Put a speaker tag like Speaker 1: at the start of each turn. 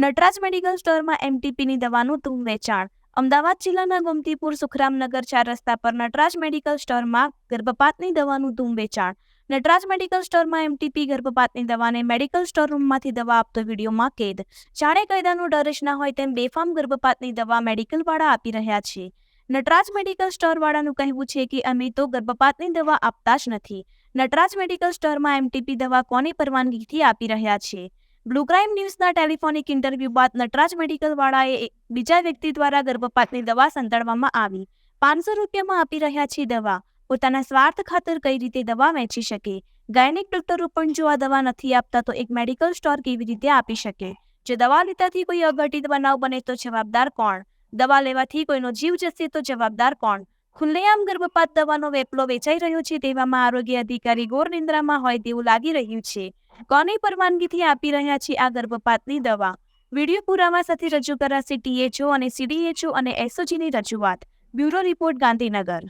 Speaker 1: Nataraj medical સ્ટોરમાં એમટીપીની દવાનું તું વેચાણ. અમદાવાદ જિલ્લાના ગોમતીપુર, સુખરામનગર ચાર રસ્તા પર નટરાજ મેડિકલ સ્ટોરમાં ગર્ભપાતની દવાનું તું વેચાણ. નટરાજ મેડિકલ સ્ટોરમાં એમટીપી ગર્ભપાતની દવાને મેડિકલ સ્ટોર રૂમમાંથી દવા આપતો વિડીયોમાં કેદ. જાણે કાયદાનો ડર ના હોય તેમ બેફામ ગર્ભપાતની દવા મેડિકલવાળા આપી રહ્યા છે. નટરાજ મેડિકલ સ્ટોરવાળાનું કહેવું છે કે અમે તો ગર્ભપાતની દવા આપતા જ નથી. નટરાજ મેડિકલ સ્ટોરમાં એમટીપી દવા કોની પરવાનગીથી આપી રહ્યા છે? બ્લુ ક્રાઇમ ન્યૂઝના ટેલિફોનિક ઇન્ટરવ્યૂ બાદ નટરાજ મેડિકલવાળાએ બીજા વ્યક્તિ દ્વારા ગર્ભપાતની દવા સંતાડવામાં આવી. પાંચસો રૂપિયામાં આપી રહ્યા છે દવા. પોતાના સ્વાર્થ ખાતર કઈ રીતે દવા વેચી શકે? ગાયનિક ડોક્ટરો પણ જો આ દવા નથી આપતા તો એક મેડિકલ સ્ટોર કેવી રીતે આપી શકે? જો દવા લેતાથી કોઈ અઘટિત બનાવ બને તો જવાબદાર કોણ? દવા લેવાથી કોઈનો જીવ જશે તો જવાબદાર કોણ? ખુલ્લેઆમ ગર્ભપાત દવાનો વેપલો વેચાઈ રહ્યો છે તેવામાં આરોગ્ય અધિકારી ગોર નિંદ્રામાં હોય તેવું લાગી રહ્યું છે. કોની પરવાનગીથી આપી રહ્યા છે આ ગર્ભપાતની દવા? વીડિયો પુરાવા સાથે રજૂ કરાશે ટીએચઓ અને સીડીએચઓ અને એસઓજીની રજૂઆત. Bureau report Gandhinagar.